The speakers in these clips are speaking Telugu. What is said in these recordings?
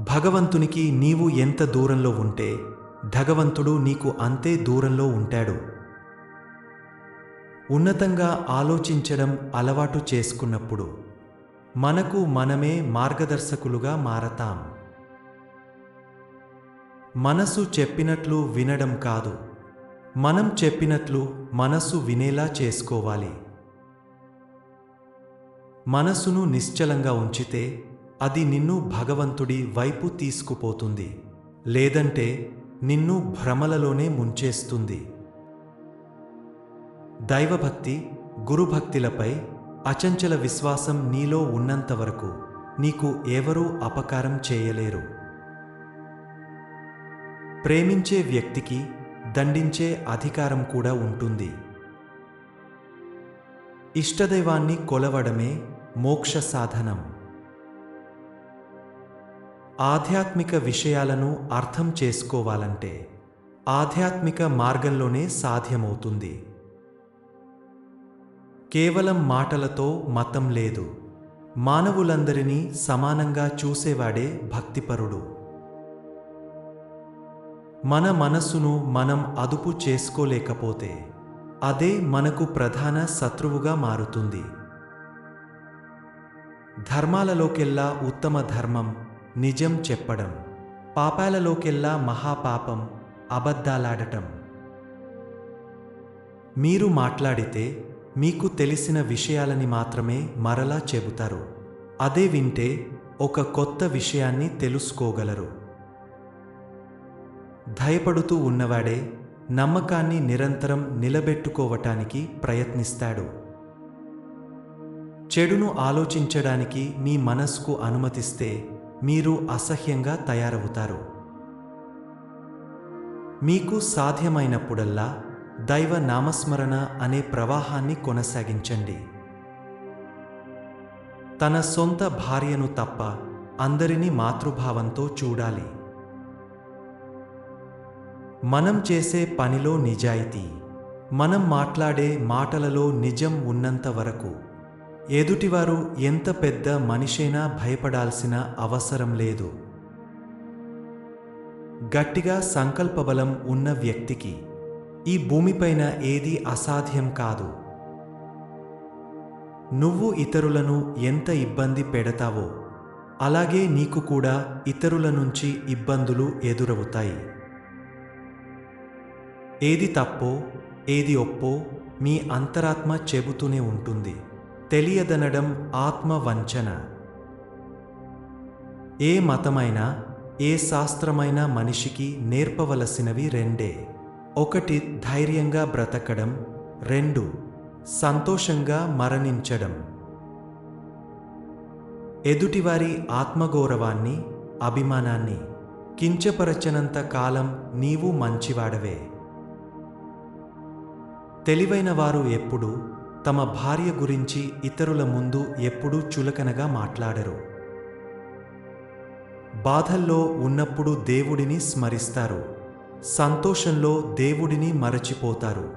భగవంతునికి నీవు ఎంత దూరంలో ఉంటే భగవంతుడు నీకు అంతే దూరంలో ఉంటాడు. ఉన్నతంగా ఆలోచించడం అలవాటు చేసుకున్నప్పుడు మనకు మనమే మార్గదర్శకులుగా మారతాం. మనసు చెప్పినట్లు వినడం కాదు మనం చెప్పినట్లు మనసు వినేలా చేసుకోవాలి. మనసును నిశ్చలంగా ఉంచితే అది నిన్ను భగవంతుడి వైపు తీసుకుపోతుంది లేదంటే నిన్ను భ్రమలలోనే ముంచేస్తుంది. దైవభక్తి గురుభక్తిలపై అచంచల విశ్వాసం నీలో ఉన్నంతవరకు నీకు ఎవరూ అపకారం చేయలేరు. ప్రేమించే వ్యక్తికి దండించే అధికారం కూడా ఉంటుంది. ఇష్టదైవాన్ని కొలవడమే మోక్ష సాధనం. ఆధ్యాత్మిక విషయాలను అర్థం చేసుకోవాలంటే ఆధ్యాత్మిక మార్గంలోనే సాధ్యమవుతుంది. కేవలం మాటలతో మతం లేదు. మానవులందరినీ సమానంగా చూసేవాడే భక్తిపరుడు. మన మనస్సును మనం అదుపు చేసుకోలేకపోతే అదే మనకు ప్రధాన శత్రువుగా మారుతుంది. ధర్మాలలోకెల్లా ఉత్తమ ధర్మం నిజం చెప్పడం పాపాలలోకెల్లా మహాపాపం అబద్ధాలాడటం. మీరు మాట్లాడితే మీకు తెలిసిన విషయాలని మాత్రమే మరలా చెబుతారు. అదే వింటే ఒక కొత్త విషయాన్ని తెలుసుకోగలరు. భయపడుతూ ఉన్నవాడే నమ్మకాన్ని నిరంతరం నిలబెట్టుకోవటానికి ప్రయత్నిస్తాడు. చెడును ఆలోచించడానికి మీ మనస్కు అనుమతిస్తే మీరు అసహ్యంగా తయారవుతారు. మీకు సాధ్యమైనప్పుడల్లా దైవ నామస్మరణ అనే ప్రవాహాన్ని కొనసాగించండి. తన సొంత భార్యను తప్ప అందరినీ మాతృభావంతో చూడాలి. మనం చేసే పనిలో నిజాయితీ మనం మాట్లాడే మాటలలో నిజం ఉన్నంత వరకు ఎదుటివారు ఎంత పెద్ద మనిషైనా భయపడాల్సిన అవసరం లేదు. గట్టిగా సంకల్పబలం ఉన్న వ్యక్తికి ఈ భూమిపైన ఏది అసాధ్యం కాదు. నువ్వు ఇతరులను ఎంత ఇబ్బంది పెడతావో అలాగే నీకు కూడా ఇతరుల నుంచి ఇబ్బందులు ఎదురవుతాయి. ఏది తప్పో ఏది ఒప్పో మీ అంతరాత్మ చెబుతూనే ఉంటుంది. తెలియదనడం ఆత్మ వంచన ఏ మతమైనా ఏ శాస్త్రమైనా మనిషికి నేర్పవలసినవి రెండే. ఒకటి ధైర్యంగా బ్రతకడం రెండు సంతోషంగా మరణించడం. ఎదుటివారి ఆత్మగౌరవాన్ని అభిమానాన్ని కించపరచనంత కాలం నీవు మంచివాడవే. తెలివైన వారు ఎప్పుడూ తమ భార్య గురించి ఇతరుల ముందు ఎప్పుడూ చులకనగా మాట్లాడరు. బాధల్లో ఉన్నప్పుడు దేవుడిని స్మరిస్తారు. సంతోషంలో దేవుడిని మరచిపోతారు.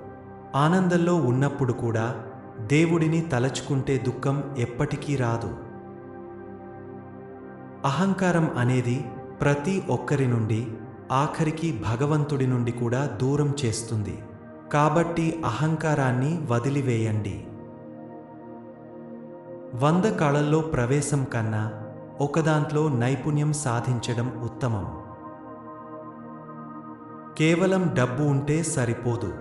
ఆనందంలో ఉన్నప్పుడు కూడా దేవుడిని తలచుకుంటే దుఃఖం ఎప్పటికీ రాదు. అహంకారం అనేది ప్రతి ఒక్కరి నుండి ఆఖరికి భగవంతుడి నుండి కూడా దూరం చేస్తుంది. కాబట్టి అహంకారాన్ని వదిలివేయండి. వంద కళల్లో ప్రవేశం కన్నా ఒకదాంట్లో నైపుణ్యం సాధించడం ఉత్తమం. కేవలం డబ్బు ఉంటే సరిపోదు.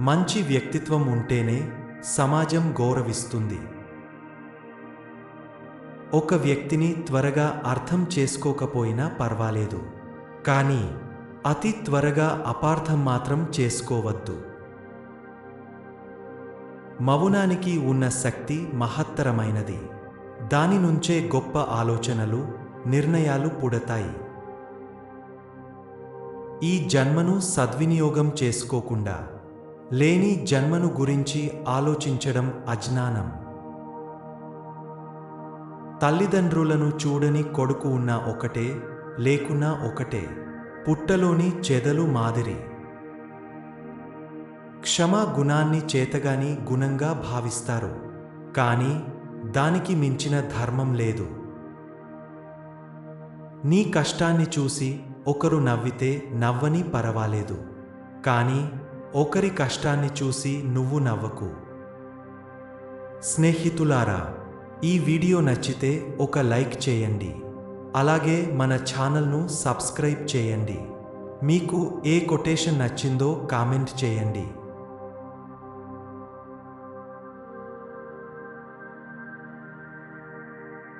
మంచి వ్యక్తిత్వం ఉంటేనే సమాజం గౌరవిస్తుంది. ఒక వ్యక్తిని త్వరగా అర్థం చేసుకోకపోయినా పర్వాలేదు. కానీ అతి త్వరగా అపార్థం మాత్రం చేసుకోవద్దు. మౌనానికి ఉన్న శక్తి మహత్తరమైనది. దాని నుంచే గొప్ప ఆలోచనలు నిర్ణయాలు పుడతాయి. ఈ జన్మను సద్వినియోగం చేసుకోకుండా లేని జన్మను గురించి ఆలోచించడం అజ్ఞానం. తల్లిదండ్రులను చూడని కొడుకు ఉన్న ఒకటే లేకున్నా ఒకటే పుట్టలోని చెదలు మాదిరి. క్షమా గుణాన్ని చేతగాని గుణంగా భావిస్తారు కానీ దానికి మించిన ధర్మం లేదు. నీ కష్టాన్ని చూసి ఒకరు నవ్వితే నవ్వని పర్వాలేదు కానీ ఒకరి కష్టాన్ని చూసి నువ్వు నవ్వకు. స్నేహితులారా ఈ వీడియో నచ్చితే ఒక లైక్ చేయండి అలాగే మన ఛానల్ను సబ్స్క్రైబ్ చేయండి. మీకు ఏ కొటేషన్ నచ్చిందో కామెంట్ చేయండి.